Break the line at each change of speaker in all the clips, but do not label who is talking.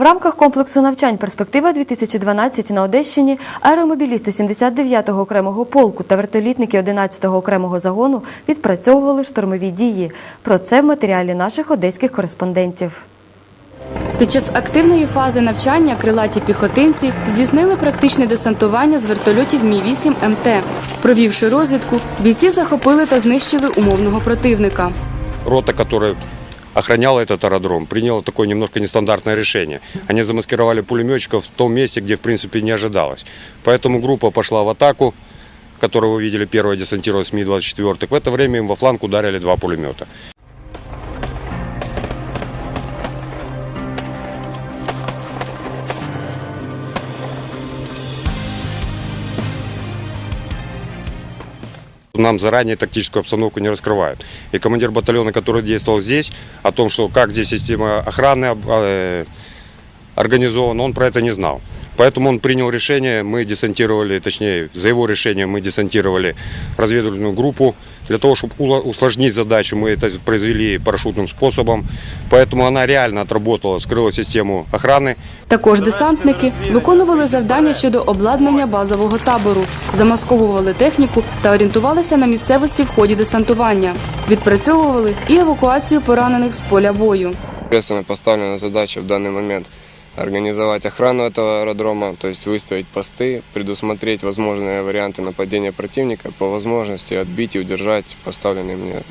В рамках комплексу навчань «Перспектива 2012» на Одещині аеромобілісти 79-го окремого полку та вертолітники 11-го окремого загону відпрацьовували штурмові дії. Про це в матеріалі наших одеських кореспондентів.
Під час активної фази навчання крилаті піхотинці здійснили практичне десантування з вертольотів Мі-8 МТ. Провівши розвідку, бійці захопили та знищили умовного противника.
рота, которая охраняла этот аэродром, приняла такое немножко нестандартное решение. Они замаскировали пулеметчиков в том месте, где в принципе не ожидалось. Поэтому группа пошла в атаку, которую вы видели, первая десантировалась Ми-24. В это время им во фланг ударили два пулемета. нам заранее тактическую обстановку не раскрывают. И командир батальона, который действовал здесь, о том, что как здесь система охраны об- э, организована, он про это не знал. Поэтому он принял решение, мы десантировали, точнее, за его решением мы десантировали разведывательную группу. Для того, чтобы ула- усложнить задачу, мы это произвели парашютным способом. Поэтому она реально отработала, скрыла систему охраны.
Також десантники виконували завдання щодо обладнання базового табору, замасковували техніку та орієнтувалися на місцевості в ході десантування. Відпрацьовували і евакуацію поранених з поля бою.
Соответственно, поставлена задача в данный момент организовать охрану этого аэродрома, то есть выставить посты, предусмотреть возможные варианты нападения противника, по возможности отбить и удержать поставленный мне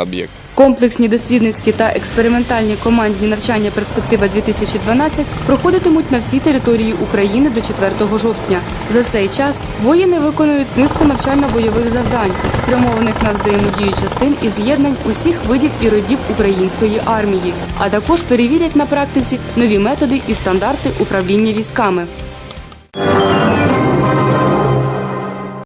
объект.
Комплексні дослідницькі та експериментальні командні навчання «Перспектива 2012» проходитимуть на всій території України до 4 жовтня. За цей час воїни виконують низку навчально-бойових завдань, спрямованих на взаємодію частин і з'єднань усіх видів і родів української армії, а також перевірять на практиці нові методи і стандарти управління військами.